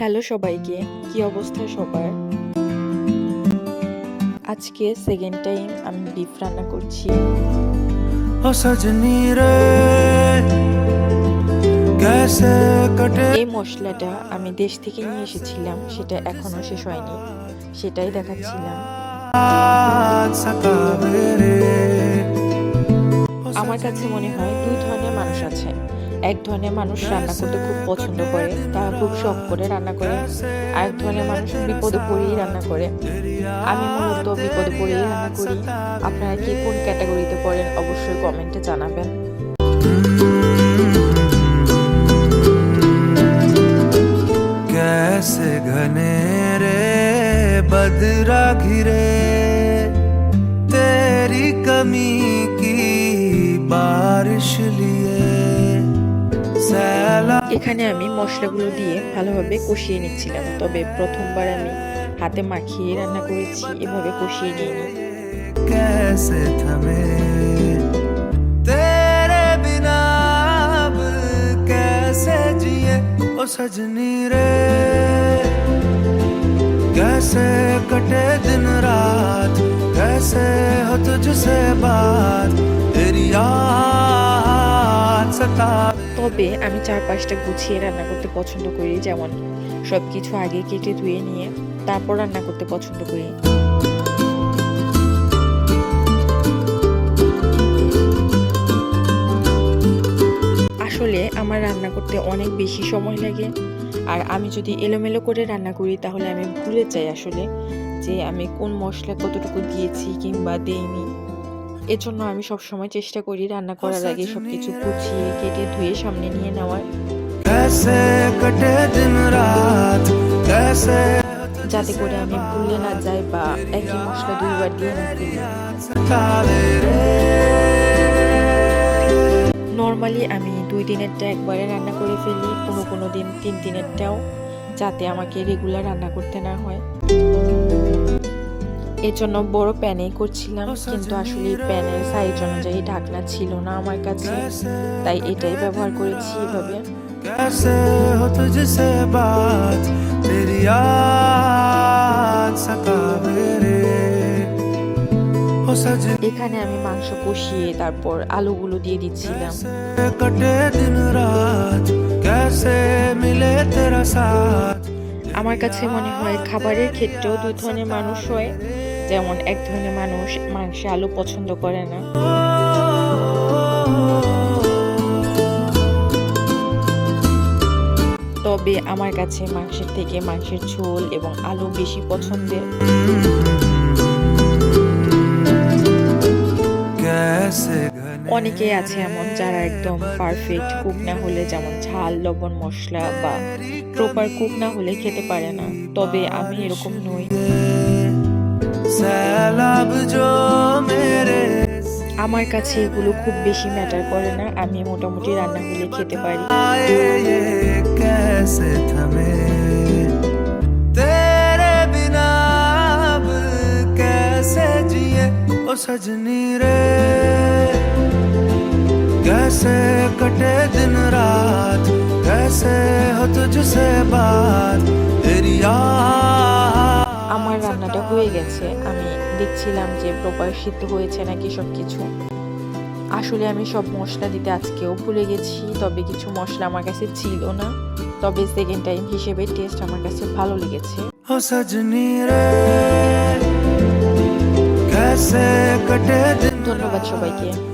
Hello সবাইকে কি অবস্থা সবার? আজকে সেকেন্ড টাইম আমি ডিপ রান্না করছি। এই মশলাটা আমি দেশ থেকে নিয়ে এসেছিলাম সেটা এখনও শেষ হয়নি সেটাই দেখাচ্ছিলাম। আমার কাছে মনে হয় দুই ধরনের মানুষ আছে। এক ধরনের মানুষ রান্না করতে খুব পছন্দ করে তারা খুব শখ করে রান্না করে আর এক ধরনের মানুষ বিপদে পড়েই রান্না করে আমি মূলত বিপদে পড়েই রান্না করি আপনারা কি কোন ক্যাটাগরিতে পড়েন অবশ্যই কমেন্টে জানাবেন कैसे घने रे बदरा घिरे तेरी कमी की बारिश लिए सैला এখানে আমি মশলাগুলো দিয়ে ভালোভাবে কষিয়ে নিচ্ছিলাম তবে প্রথমবার আমি হাতে মাখিয়ে রান্না করেছি এভাবে কষিয়ে নিইনি कैसे थमे तेरे बिना अब कैसे जिए ओ सजनी रे कैसे कटे दिन रात कैसे हो तुझसे बात तेरी याद सतावे তবে আমি চার পাঁচটা গুছিয়ে রান্না করতে পছন্দ করি, যেমন সব কিছু আগে কেটে ধুয়ে নিয়ে তারপর রান্না করতে পছন্দ করি। আসলে আমার রান্না করতে অনেক বেশি সময় লাগে, আর আমি যদি এলোমেলো করে রান্না করি তাহলে আমি ভুলে যাই আসলে যে আমি কোন মশলা কতটুকু দিয়েছি কিংবা দেইনি। এর জন্য আমি সব সময় চেষ্টা করি রান্না করার আগে সব কিছু গুছিয়ে কেটে ধুয়ে সামনে নিয়ে নেওয়ার। যাতে করে আমি ভুলে না যাই বা একই মশলা দুইবার দিয়ে না নর্মালি আমি দুই দিনেরটা একবারে রান্না করে ফেলি কোনো কোনো দিন তিন দিনেরটাও যাতে আমাকে রেগুলার রান্না করতে না হয়। এর জন্য বড় প্যানেই করছিলাম কিন্তু আসলে প্যানের সাইজ অনুযায়ী ঢাকনা ছিল না আমার কাছে তাই এটাই ব্যবহার করেছি এভাবে कैसे हो तुझसे बात तेरी याद सतावे रे हो सज এখানে আমি মাংস কষিয়ে তারপর আলুগুলো দিয়ে দিচ্ছিলাম कटे दिन रात कैसे मिले तेरा साथ আমার কাছে মনে হয় খাবারের ক্ষেত্রেও দুই ধরনের মানুষ হয় যেমন এক ধরনের মানুষ মাংসে আলু পছন্দ করে না। তবে আমার কাছে মাংসের থেকে মাংসের ঝোল এবং আলু বেশি পছন্দের। অনেকে আছে এমন যারা একদম পারফেক্ট কুক না হলে যেমন ঝাল, লবণ, মশলা বা প্রপার কুক না হলে খেতে পারে না। তবে আমি এরকম নই। আমার কাছে এগুলো খুব বেশি ম্যাটার করে না আমি মোটামুটি রান্না হলে খেতে পারি आए ये कैसे थमे तेरे बिना अब कैसे जिए ओ सजनी रे कैसे कटे दिन रात कैसे हो तुझसे बात আছে আমি দেখছিলাম যে প্রপার সিদ্ধ হয়েছে নাকি সব কিছু আসলে আমি সব মশলা দিতে আজকেও ভুলে গেছি তবে কিছু মশলা আমার কাছে ছিল না। তবে সেকেন্ড টাইম হিসেবে টেস্ট আমার কাছে ভালো লেগেছে। ধন্যবাদ সবাইকে।